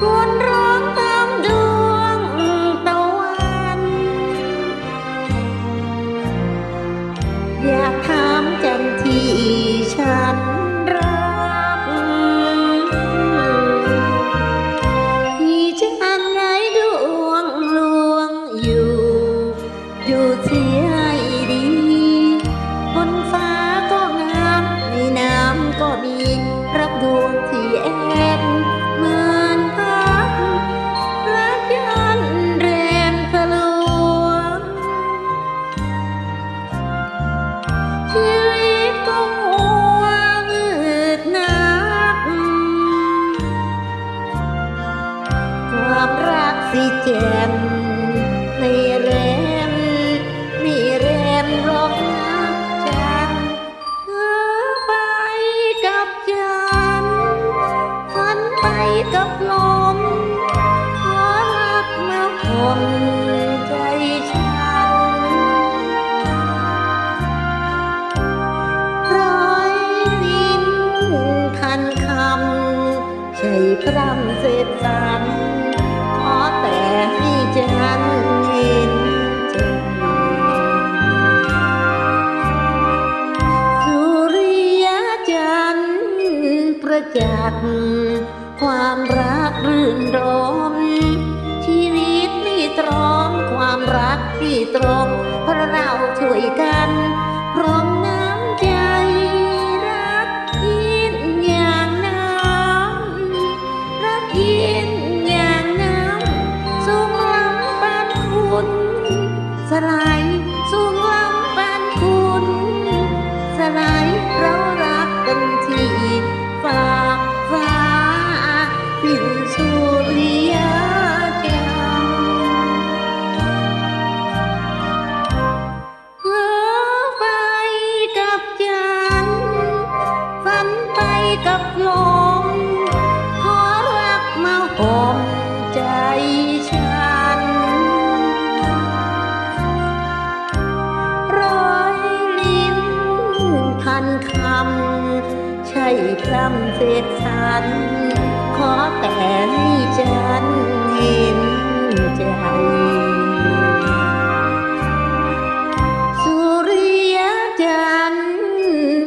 อยากถามจันที ชีวิตก็หัวมืดนัก ความรักสิเจ่มใน พร่ำเสร็จสรรขอแต่ให้ฉันเห็นใจสุริยจันทร์ประจักษ์ความรักรื่นรมชีวิตที่ตรอมความรักที่ตรงเพราะเราช่วยกัน สลายสูงล้ำปานคุณสลายเรารักกันที่ฝากฟ้าสิ้นสุริยจันเพ้อไปกับจันฝันไปกับลม พร่ำเสกสรนขอแต่ให้ฉันเห็นใจ สุริยจันทร์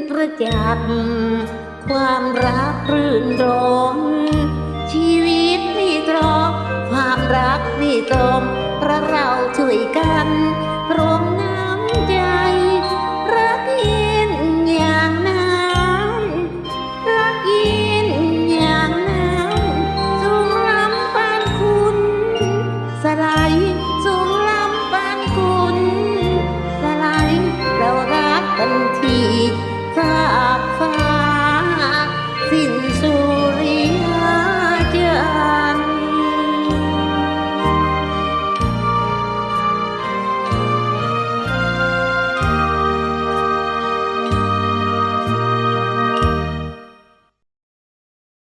ประจักษ์ความรักรื่นรมชีวิตนี่ตรอความรักนี่ตรมพระเราช่วยกัน